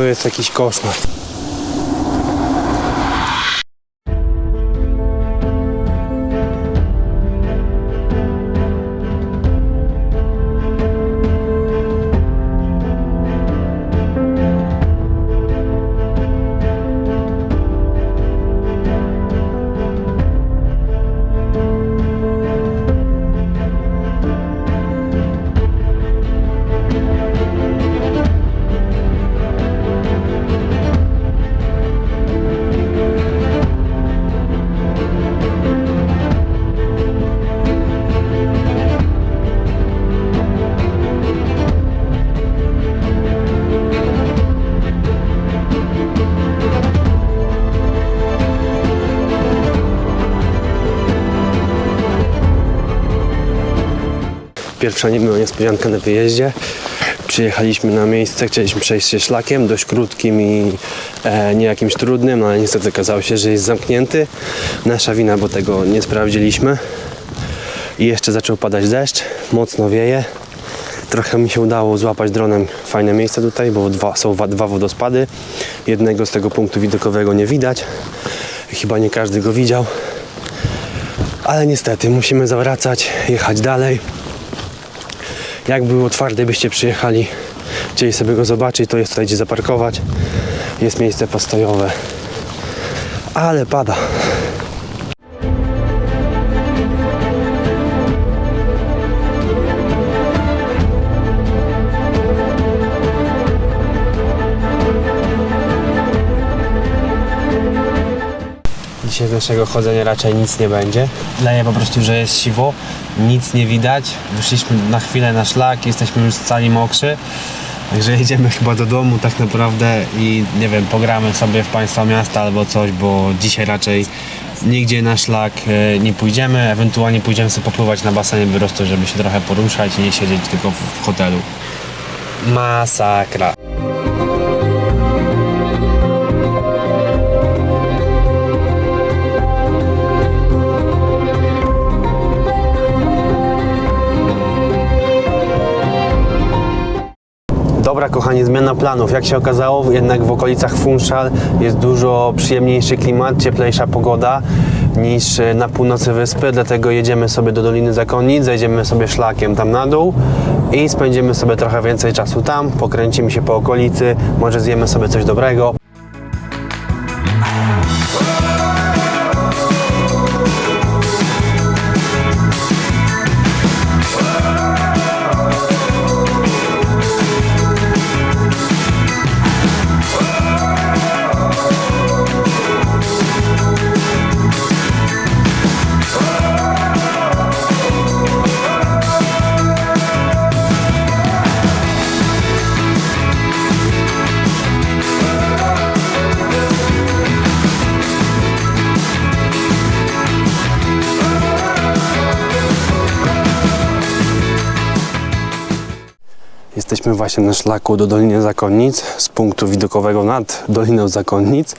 to jest jakiś koszmar. Pierwsza niemiła niespodzianka na wyjeździe. Przyjechaliśmy na miejsce, chcieliśmy przejść się szlakiem, dość krótkim i e, nie jakimś trudnym, ale niestety okazało się, że jest zamknięty. Nasza wina, bo tego nie sprawdziliśmy. I jeszcze zaczął padać deszcz, mocno wieje. Trochę mi się udało złapać dronem fajne miejsce tutaj, bo dwa, są wa- dwa wodospady. Jednego z tego punktu widokowego nie widać. Chyba nie każdy go widział. Ale niestety musimy zawracać, jechać dalej. Jak było twarde, byście przyjechali, chcieli sobie go zobaczyć, to jest tutaj gdzie zaparkować. Jest miejsce postojowe. Ale pada. Dzisiaj z naszego chodzenia raczej nic nie będzie. Leje po prostu, że jest siwo, nic nie widać. Wyszliśmy na chwilę na szlak, jesteśmy już cali mokrzy. Także jedziemy chyba do domu tak naprawdę i nie wiem, pogramy sobie w państwa miasta albo coś, bo dzisiaj raczej nigdzie na szlak e, nie pójdziemy. Ewentualnie pójdziemy sobie popływać na basenie wyrostu, żeby się trochę poruszać i nie siedzieć tylko w, w hotelu. Masakra. Zmiana planów. Jak się okazało, jednak w okolicach Funchal jest dużo przyjemniejszy klimat, cieplejsza pogoda niż e, na północy wyspy, dlatego jedziemy sobie do Doliny Zakonnic, zejdziemy sobie szlakiem tam na dół i spędzimy sobie trochę więcej czasu tam, pokręcimy się po okolicy, może zjemy sobie coś dobrego. Jesteśmy właśnie na szlaku do Doliny Zakonnic z punktu widokowego nad Doliną Zakonnic.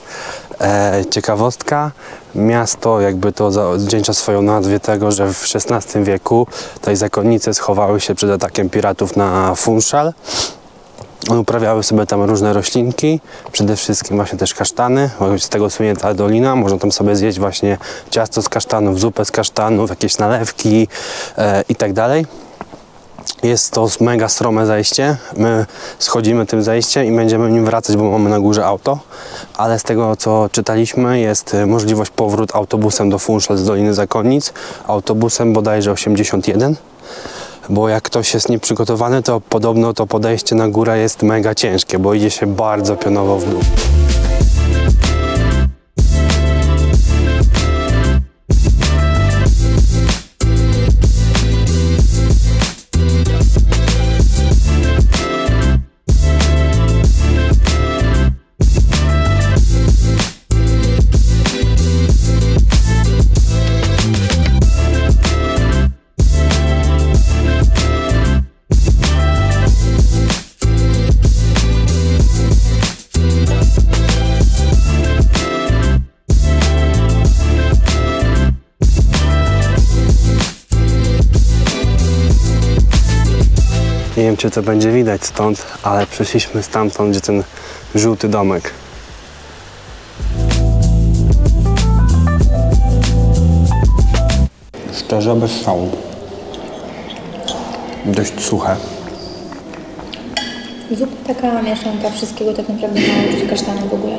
E, ciekawostka, miasto jakby to zawdzięcza swoją nazwie tego, że w XVI wieku tutaj zakonnice schowały się przed atakiem piratów na Funchal. Uprawiały sobie tam różne roślinki, przede wszystkim właśnie też kasztany, z tego słynie ta dolina, można tam sobie zjeść właśnie ciasto z kasztanów, zupę z kasztanów, jakieś nalewki e, i tak. Jest to mega strome zejście. My schodzimy tym zejściem i będziemy nim wracać, bo mamy na górze auto. Ale z tego co czytaliśmy, jest y, możliwość powrót autobusem do Funchal z Doliny Zakonnic. Autobusem bodajże 81. Bo jak ktoś jest nieprzygotowany, to podobno to podejście na górę jest mega ciężkie, bo idzie się bardzo pionowo w dół. Wiem, czy to będzie widać stąd, ale przyszliśmy stamtąd, gdzie ten żółty domek. Szczerze, bez szału. Dość suche. Zupa taka mieszanka wszystkiego, tak naprawdę mało czuć kasztana w ogóle.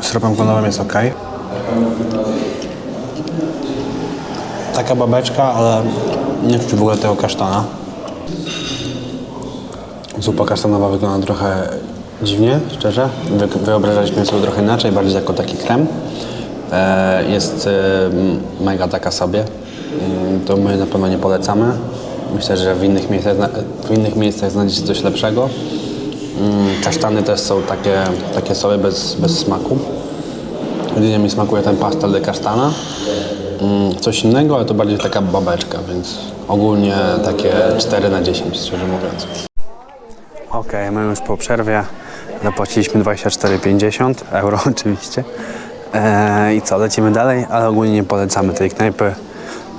Syropem klonowym jest ok. Taka babeczka, ale nie czuć w ogóle tego kasztana. Zupa kasztanowa wygląda trochę dziwnie, szczerze. Wy, wyobrażaliśmy sobie trochę inaczej, bardziej jako taki krem. E, jest e, mega taka sobie. Mm, To my na pewno nie polecamy. Myślę, że w innych miejscach, w innych miejscach znajdziecie coś lepszego. Mm, Kasztany też są takie, takie sobie bez, bez smaku. Jedynie mi smakuje ten pastel de kasztana. Mm, Coś innego, ale to bardziej taka babeczka, więc ogólnie takie 4 na 10, szczerze mówiąc. Ok, my już po przerwie zapłaciliśmy 24,50 euro oczywiście. E, I co, lecimy dalej, ale ogólnie nie polecamy tej knajpy.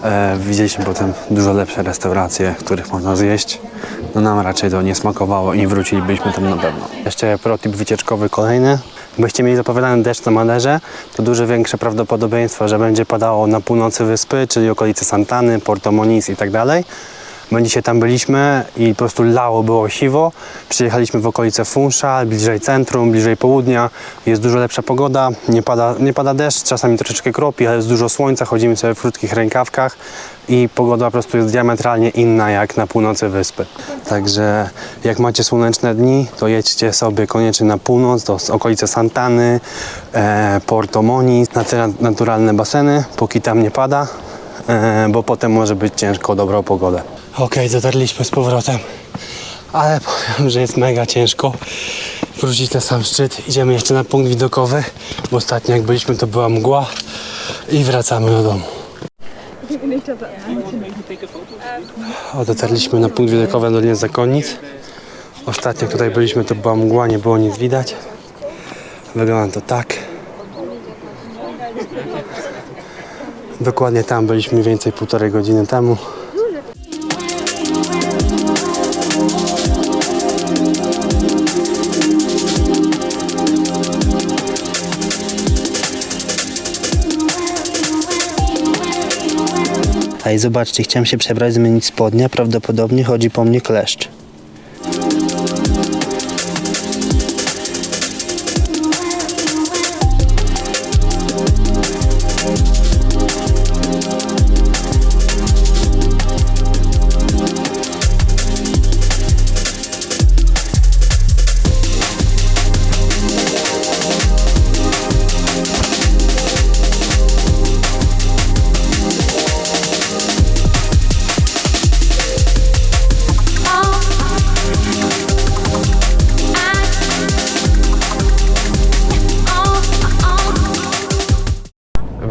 E, widzieliśmy potem dużo lepsze restauracje, których można zjeść. No nam raczej to nie smakowało i wrócilibyśmy tam na pewno. Jeszcze protip wycieczkowy kolejny. Byście mieli zapowiadany deszcz na Maderze, to dużo większe prawdopodobieństwo, że będzie padało na północy wyspy, czyli okolice Santany, Porto Moniz i tak dalej. My dzisiaj tam byliśmy i po prostu lało, było siwo. Przyjechaliśmy w okolice Funchal, bliżej centrum, bliżej południa. Jest dużo lepsza pogoda, nie pada, nie pada deszcz, czasami troszeczkę kropi, ale jest dużo słońca, chodzimy sobie w krótkich rękawkach i pogoda po prostu jest diametralnie inna jak na północy wyspy. Także jak macie słoneczne dni, to jedźcie sobie koniecznie na północ, do okolice Santany, e, Porto Moniz, na te naturalne baseny, póki tam nie pada bo potem może być ciężko o dobrą pogodę. Okej, dotarliśmy z powrotem, ale powiem, że jest mega ciężko wrócić na sam szczyt. Idziemy jeszcze na punkt widokowy, bo ostatnio jak byliśmy to była mgła i wracamy do domu. O, dotarliśmy na punkt widokowy Dolinie Zakonnic. Ostatnio tutaj byliśmy to była mgła, nie było nic widać. Wygląda to tak. Dokładnie tam byliśmy mniej więcej półtorej godziny temu. Ej, zobaczcie, chciałem się przebrać, zmienić spodnie, prawdopodobnie chodzi po mnie kleszcz.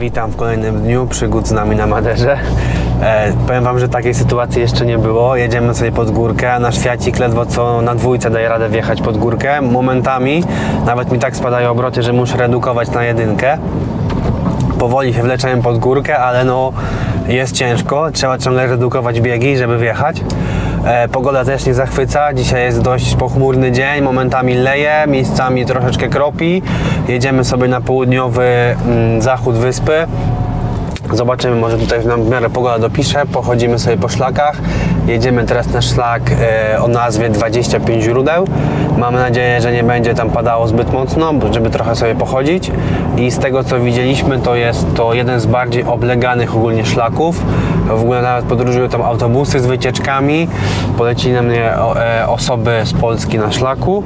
Witam w kolejnym dniu przygód z nami na Maderze. E, powiem Wam, że takiej sytuacji jeszcze nie było. Jedziemy sobie pod górkę, nasz Fiacik ledwo co na dwójce daje radę wjechać pod górkę. Momentami nawet mi tak spadają obroty, że muszę redukować na jedynkę. Powoli się wleczemy pod górkę, ale no jest ciężko. Trzeba ciągle redukować biegi, żeby wjechać. E, pogoda też nie zachwyca. Dzisiaj jest dość pochmurny dzień, momentami leje, miejscami troszeczkę kropi. Jedziemy sobie na południowy mm, zachód wyspy. Zobaczymy, może tutaj nam w miarę pogoda dopisze. Pochodzimy sobie po szlakach. Jedziemy teraz na szlak e, o nazwie 25 źródeł. Mamy nadzieję, że nie będzie tam padało zbyt mocno, żeby trochę sobie pochodzić. I z tego co widzieliśmy, to jest to jeden z bardziej obleganych ogólnie szlaków. W ogóle nawet podróżują tam autobusy z wycieczkami. Polecili na mnie e, osoby z Polski na szlaku.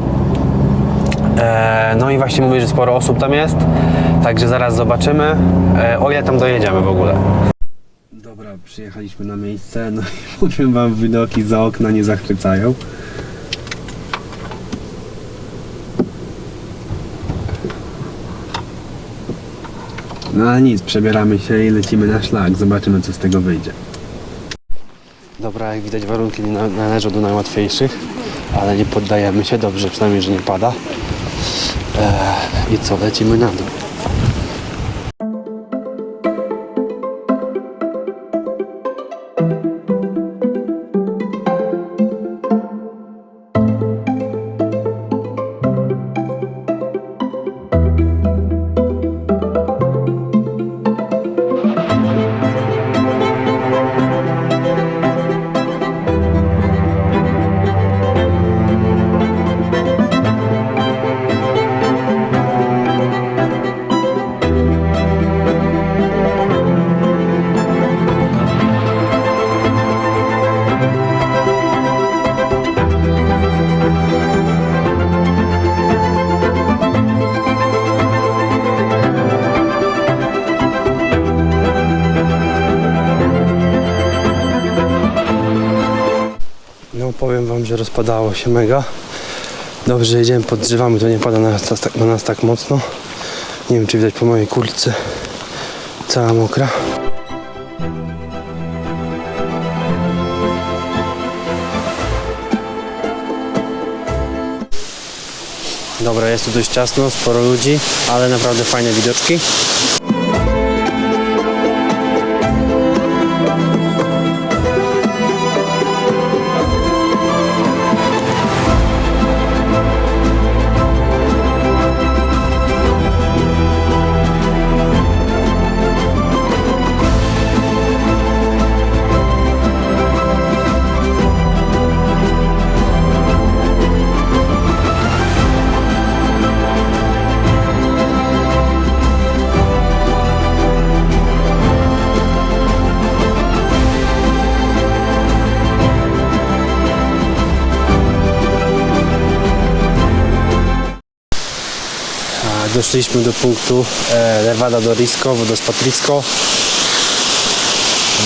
E, no i właśnie mówię, że sporo osób tam jest, także zaraz zobaczymy, o ile tam dojedziemy w ogóle. Przyjechaliśmy na miejsce, no i powiem wam, widoki za okna nie zachwycają. No ale nic, przebieramy się i lecimy na szlak, zobaczymy co z tego wyjdzie. Dobra, jak widać warunki nie na- należą do najłatwiejszych, ale nie poddajemy się, dobrze przynajmniej, że nie pada. Eee, I co, lecimy na dół. Wam, że rozpadało się mega. Dobrze, jedziemy pod drzewami, to nie pada na nas, tak- na nas tak mocno. Nie wiem, czy widać po mojej kurtce. Cała mokra. Dobra, jest tu dość ciasno, sporo ludzi, ale naprawdę fajne widoczki. Doszliśmy do punktu Levada do Risco, wodospad Risco.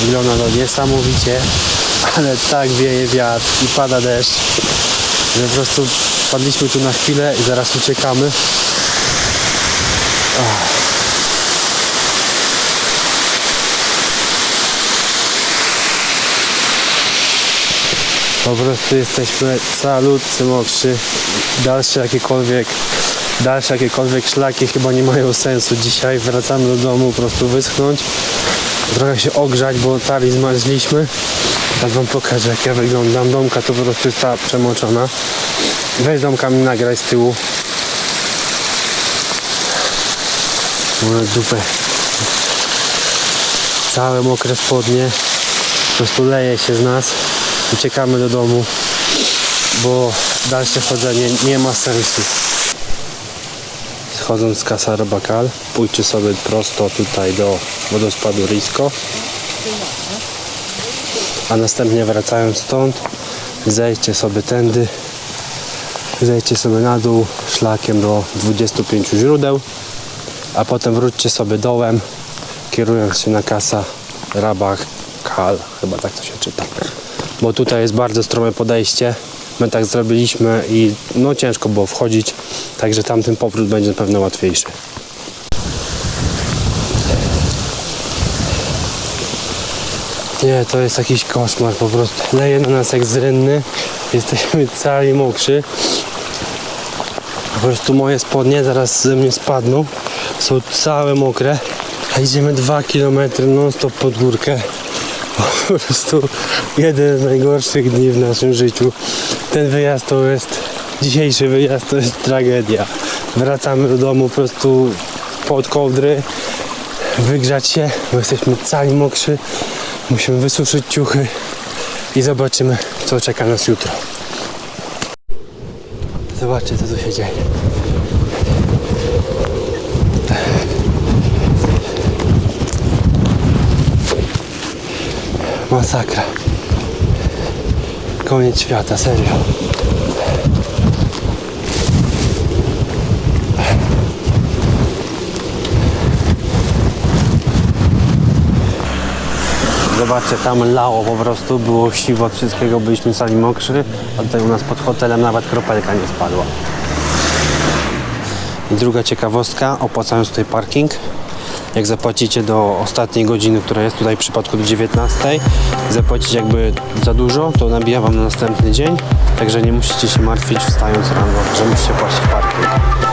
Wygląda to niesamowicie, ale tak wieje wiatr i pada deszcz, że po prostu padliśmy tu na chwilę i zaraz uciekamy. Ach. Po prostu jesteśmy calutcy mokrzy. Dalsze jakiekolwiek dalsze jakiekolwiek szlaki chyba nie mają sensu. Dzisiaj wracamy do domu po prostu wyschnąć, trochę się ogrzać, bo cali zmarzliśmy. Teraz wam pokażę jak ja wyglądam. Domka to po prostu jest cała przemoczona. Weź domka mi nagraj z tyłu. Moją dupę. Całe mokre spodnie. Po prostu leje się z nas. Uciekamy do domu, bo dalsze chodzenie nie ma sensu. Schodząc z Casa Robakal, pójdźcie sobie prosto tutaj do wodospadu Risco. A następnie wracając stąd, zejdźcie sobie tędy, zejdźcie sobie na dół szlakiem do 25 źródeł, a potem wróćcie sobie dołem, kierując się na Casa Rabakal, chyba tak to się czyta. Bo tutaj jest bardzo strome podejście. My tak zrobiliśmy i no ciężko było wchodzić, także tamten powrót będzie na pewno łatwiejszy. Nie, to jest jakiś koszmar po prostu. Leje na nas jak z rynny. Jesteśmy cali mokrzy. Po prostu moje spodnie zaraz ze mnie spadną. Są całe mokre. A idziemy 2 km non stop pod górkę. Po prostu jeden z najgorszych dni w naszym życiu. Ten wyjazd to jest, dzisiejszy wyjazd to jest tragedia. Wracamy do domu po prostu pod kołdry, wygrzać się, bo jesteśmy cali mokrzy. Musimy wysuszyć ciuchy i zobaczymy, co czeka nas jutro. Zobaczcie, co tu się dzieje. Masakra. Koniec świata, serio. Zobaczcie, tam lało po prostu, było siwo od wszystkiego, byliśmy sali mokrzy, a tutaj u nas pod hotelem nawet kropelka nie spadła. I druga ciekawostka, opłacając tutaj parking, jak zapłacicie do ostatniej godziny, która jest tutaj w przypadku do 19, zapłacić jakby za dużo, to nabija Wam na następny dzień, także nie musicie się martwić wstając rano, że musicie płacić parking.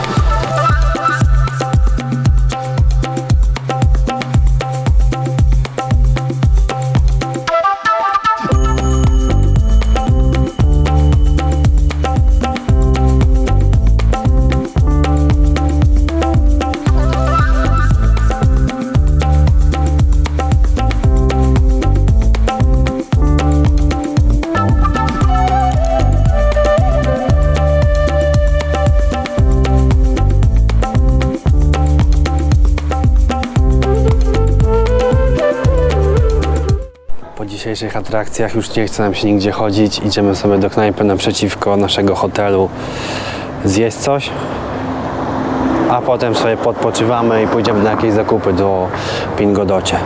Dzisiejszych atrakcjach już nie chce nam się nigdzie chodzić. Idziemy sobie do knajpy naprzeciwko naszego hotelu zjeść coś. A potem sobie podpoczywamy i pójdziemy na jakieś zakupy do Pingodocie.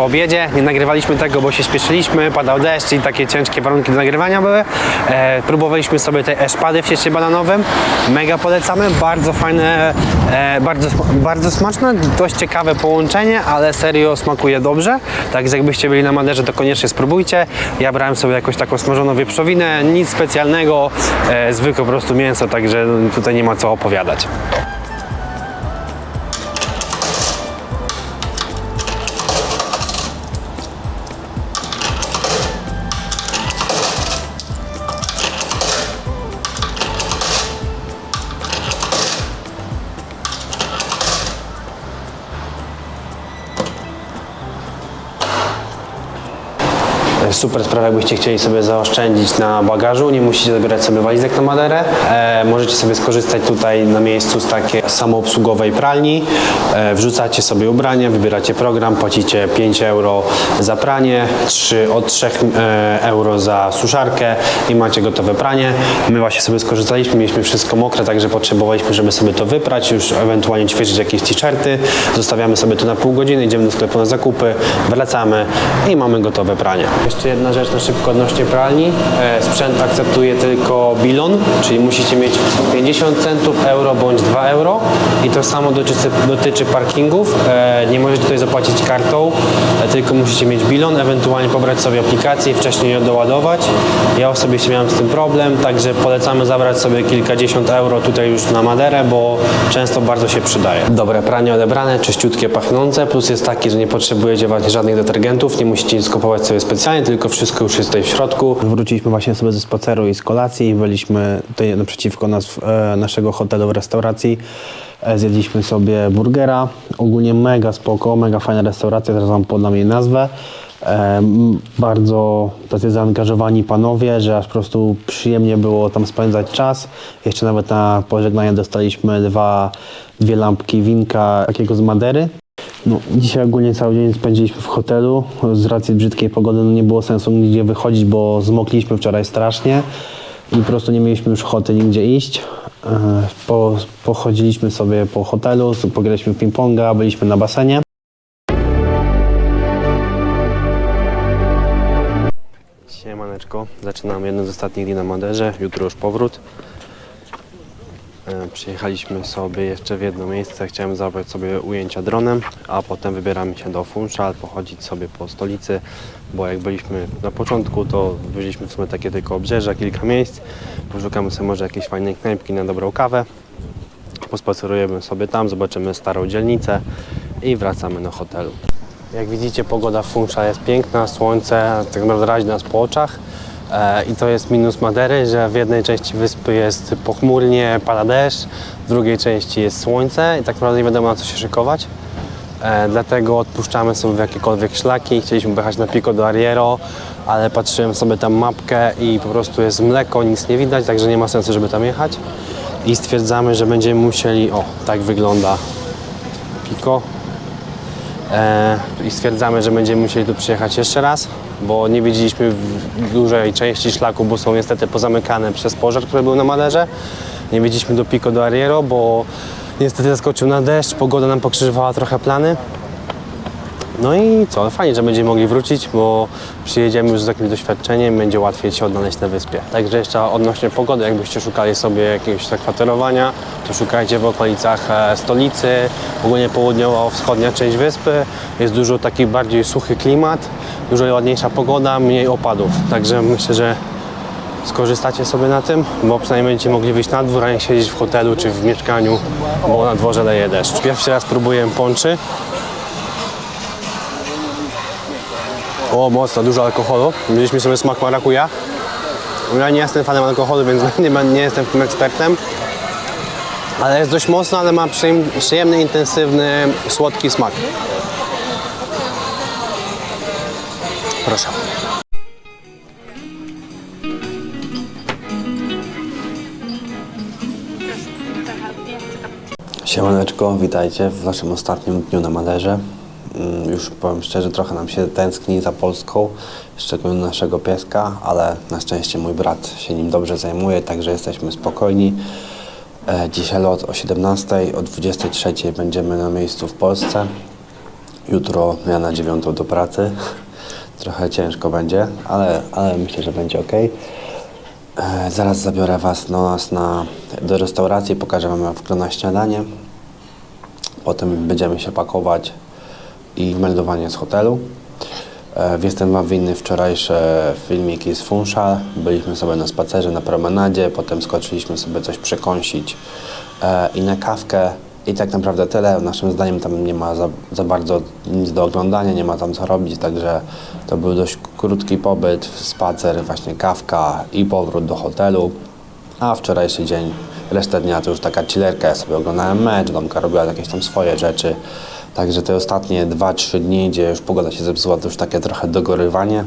Po obiedzie. Nie nagrywaliśmy tego, bo się śpieszyliśmy, padał deszcz i takie ciężkie warunki do nagrywania były. E, próbowaliśmy sobie te eszpady w cieście bananowym. Mega polecamy, bardzo fajne, e, bardzo, bardzo smaczne, dość ciekawe połączenie, ale serio smakuje dobrze. Także jakbyście byli na Maderze, to koniecznie spróbujcie. Ja brałem sobie jakąś taką smażoną wieprzowinę, nic specjalnego, e, zwykłe po prostu mięso, także tutaj nie ma co opowiadać. Super sprawa, jakbyście chcieli sobie zaoszczędzić na bagażu, nie musicie zabierać sobie walizek na Maderę. E, możecie sobie skorzystać tutaj na miejscu z takiej samoobsługowej pralni. E, wrzucacie sobie ubranie, wybieracie program, płacicie 5 euro za pranie, 3, od 3 e, euro za suszarkę i macie gotowe pranie. My właśnie sobie skorzystaliśmy, mieliśmy wszystko mokre, także potrzebowaliśmy, żeby sobie to wyprać, już ewentualnie ćwiczyć jakieś t-shirty. Zostawiamy sobie to na pół godziny, idziemy do sklepu na zakupy, wracamy i mamy gotowe pranie. Jeszcze jedna rzecz na szybko odnośnie pralni. E, sprzęt akceptuje tylko bilon, czyli musicie mieć 50 centów, euro bądź 2 euro. I to samo dotyczy, dotyczy parkingów. E, nie możecie tutaj zapłacić kartą, e, tylko musicie mieć bilon, ewentualnie pobrać sobie aplikację i wcześniej ją doładować. Ja osobiście miałem z tym problem, także polecamy zabrać sobie kilkadziesiąt euro tutaj już na Maderę, bo często bardzo się przydaje. Dobre pranie odebrane, czyściutkie, pachnące. Plus jest taki, że nie potrzebujecie żadnych detergentów, nie musicie nic kupować sobie specjalnie, tylko wszystko już jest tutaj w środku. Wróciliśmy właśnie sobie ze spaceru i z kolacji. Byliśmy tutaj naprzeciwko nas, e, naszego hotelu w restauracji. E, Zjedliśmy sobie burgera. Ogólnie mega spoko, mega fajna restauracja, teraz wam podam jej nazwę. E, bardzo tacy zaangażowani panowie, że aż po prostu przyjemnie było tam spędzać czas. Jeszcze nawet na pożegnanie dostaliśmy dwa, dwie lampki winka takiego z Madery. No, dzisiaj ogólnie cały dzień spędziliśmy w hotelu. Z racji brzydkiej pogody no, nie było sensu nigdzie wychodzić, bo zmokliśmy wczoraj strasznie i po prostu nie mieliśmy już ochoty nigdzie iść. E, Po, pochodziliśmy sobie po hotelu, pograliśmy ping-ponga, byliśmy na basenie. Siemaneczko, zaczynam jeden z ostatnich dni na Maderze, jutro już powrót. E, Przyjechaliśmy sobie jeszcze w jedno miejsce, chciałem zabrać sobie ujęcia dronem, a potem wybieramy się do Funchal, pochodzić sobie po stolicy, bo jak byliśmy na początku, to byliśmy w sumie takie tylko obrzeża, kilka miejsc. Poszukamy sobie może jakiejś fajnej knajpki na dobrą kawę. Pospacerujemy sobie tam, zobaczymy starą dzielnicę i wracamy do hotelu. Jak widzicie, pogoda w Funchal jest piękna, słońce tak naprawdę razi nas po oczach. E, I to jest minus Madery, że w jednej części wyspy jest pochmurnie, pada deszcz, w drugiej części jest słońce i tak naprawdę nie wiadomo na co się szykować. E, dlatego odpuszczamy sobie jakiekolwiek szlaki. Chcieliśmy pojechać na Pico do Ariero, ale patrzyłem sobie tam mapkę i po prostu jest mleko, nic nie widać, także nie ma sensu, żeby tam jechać. I stwierdzamy, że będziemy musieli, o, tak wygląda Pico. E, I stwierdzamy, że będziemy musieli tu przyjechać jeszcze raz, bo nie widzieliśmy w dużej części szlaku, bo są niestety pozamykane przez pożar, który był na Maderze. Nie widzieliśmy do Pico do Ariero, bo niestety zaskoczył na deszcz, pogoda nam pokrzyżowała trochę plany. No i co, fajnie, że będziemy mogli wrócić, bo przyjedziemy już z jakimś doświadczeniem, będzie łatwiej się odnaleźć na wyspie. Także jeszcze odnośnie pogody, jakbyście szukali sobie jakiegoś zakwaterowania, to szukajcie w okolicach e, stolicy, ogólnie południowo-wschodnia część wyspy. Jest dużo taki bardziej suchy klimat, dużo ładniejsza pogoda, mniej opadów. Także myślę, że skorzystacie sobie na tym, bo przynajmniej będziecie mogli wyjść na dwór, a nie siedzieć w hotelu czy w mieszkaniu, bo na dworze leje deszcz. Pierwszy raz próbuję ponczy. O, mocno, dużo alkoholu. Mieliśmy sobie smak marakuja. Ja nie jestem fanem alkoholu, więc nie, nie jestem w tym ekspertem. Ale jest dość mocno, ale ma przyjem- przyjemny, intensywny, słodki smak. Proszę. Siemaneczko, witajcie w naszym ostatnim dniu na Maderze. Mm, Już powiem szczerze, trochę nam się tęskni za Polską, szczególnie naszego pieska, ale na szczęście mój brat się nim dobrze zajmuje, także jesteśmy spokojni. E, Dzisiaj lot o 17, o 23 będziemy na miejscu w Polsce. Jutro ja na dziewiątą do pracy. Trochę ciężko będzie, ale, ale myślę, że będzie ok. E, zaraz zabiorę Was nas na, do restauracji, pokażę Wam jak wygląda śniadanie. Potem będziemy się pakować i meldowanie z hotelu. E, Jestem Wam winny wczorajsze filmiki z Funchal. Byliśmy sobie na spacerze, na promenadzie, potem skoczyliśmy sobie coś przekąsić e, i na kawkę. I tak naprawdę tyle. Naszym zdaniem tam nie ma za, za bardzo nic do oglądania, nie ma tam co robić, także to był dość krótki pobyt, spacer, właśnie kawka i powrót do hotelu. A wczorajszy dzień, resztę dnia to już taka chillerka, ja sobie oglądałem mecz, Domka robiła jakieś tam swoje rzeczy. Także te ostatnie 2-3 dni, gdzie już pogoda się zepsuła, to już takie trochę dogorywanie.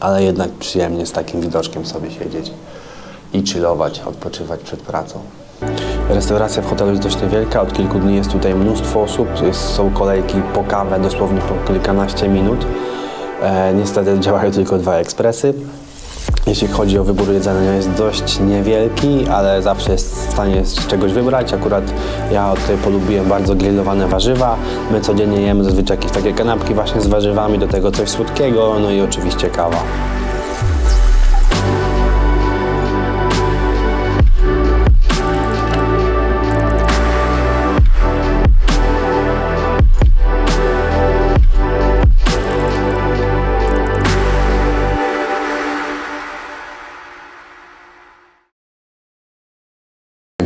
Ale jednak przyjemnie z takim widoczkiem sobie siedzieć i chillować, odpoczywać przed pracą. Restauracja w hotelu jest dość niewielka, od kilku dni jest tutaj mnóstwo osób, są kolejki po kawę dosłownie po kilkanaście minut. E, niestety działają tylko dwa ekspresy. Jeśli chodzi o wybór jedzenia jest dość niewielki, ale zawsze jest w stanie z czegoś wybrać. Akurat ja tej polubiłem bardzo grillowane warzywa. My codziennie jemy zazwyczaj jakieś takie kanapki właśnie z warzywami, do tego coś słodkiego, no i oczywiście kawa.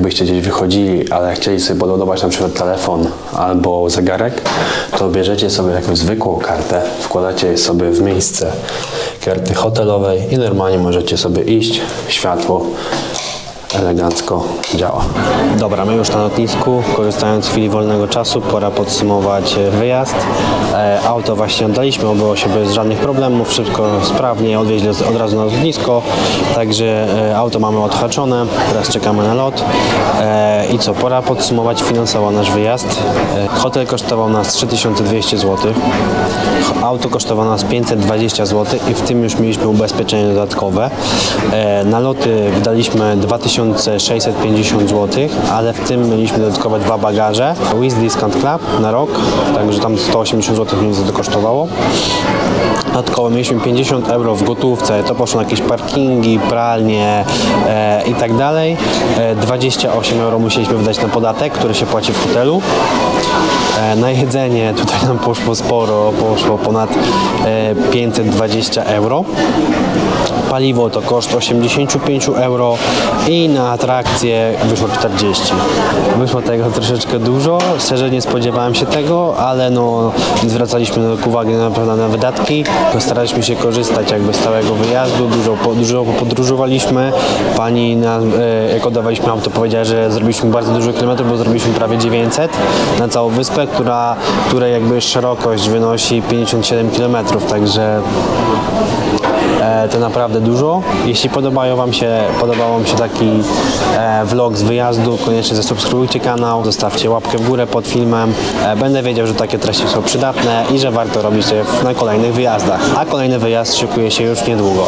Jakbyście gdzieś wychodzili, ale chcieli sobie podobać na przykład telefon albo zegarek, to bierzecie sobie jakąś zwykłą kartę, wkładacie je sobie w miejsce karty hotelowej i normalnie możecie sobie iść, światło elegancko działa. Dobra, my już na lotnisku, korzystając z chwili wolnego czasu, pora podsumować e, wyjazd. E, auto właśnie oddaliśmy, obyło się bez żadnych problemów, wszystko sprawnie, odwieźli od razu na lotnisko, także e, auto mamy odhaczone, teraz czekamy na lot. I co, pora podsumować finansowo nasz wyjazd. Hotel kosztował nas 3200 zł, auto kosztowało nas 520 zł i w tym już mieliśmy ubezpieczenie dodatkowe. E, Na loty wydaliśmy 2650 zł, ale w tym mieliśmy dodatkowe dwa bagaże. Wiz Discount Club na rok, także tam 180 zł mniej to kosztowało. Dodatkowo mieliśmy 50 euro w gotówce, to poszło na jakieś parkingi, pralnie e, i tak dalej. E, 28 euro musieliśmy wydać na podatek, który się płaci w hotelu. E, na jedzenie tutaj nam poszło sporo, poszło ponad e, 520 euro. Paliwo to koszt 85 euro i na atrakcje wyszło 40. Wyszło tego troszeczkę dużo, szczerze nie spodziewałem się tego, ale no zwracaliśmy uwagę na pewno na wydatki. Staraliśmy się korzystać jakby z całego wyjazdu, dużo, dużo podróżowaliśmy. Pani na, e, jak oddawaliśmy auto powiedziała, że zrobiliśmy bardzo dużo kilometrów, bo zrobiliśmy prawie 900 na całą wyspę, która, której jakby szerokość wynosi 57 km, także to naprawdę dużo. Jeśli podobają Wam się, podobał Wam się taki e, vlog z wyjazdu, koniecznie zasubskrybujcie kanał, zostawcie łapkę w górę pod filmem. E, będę wiedział, że takie treści są przydatne i że warto robić je na kolejnych wyjazdach. A kolejny wyjazd szykuje się już niedługo.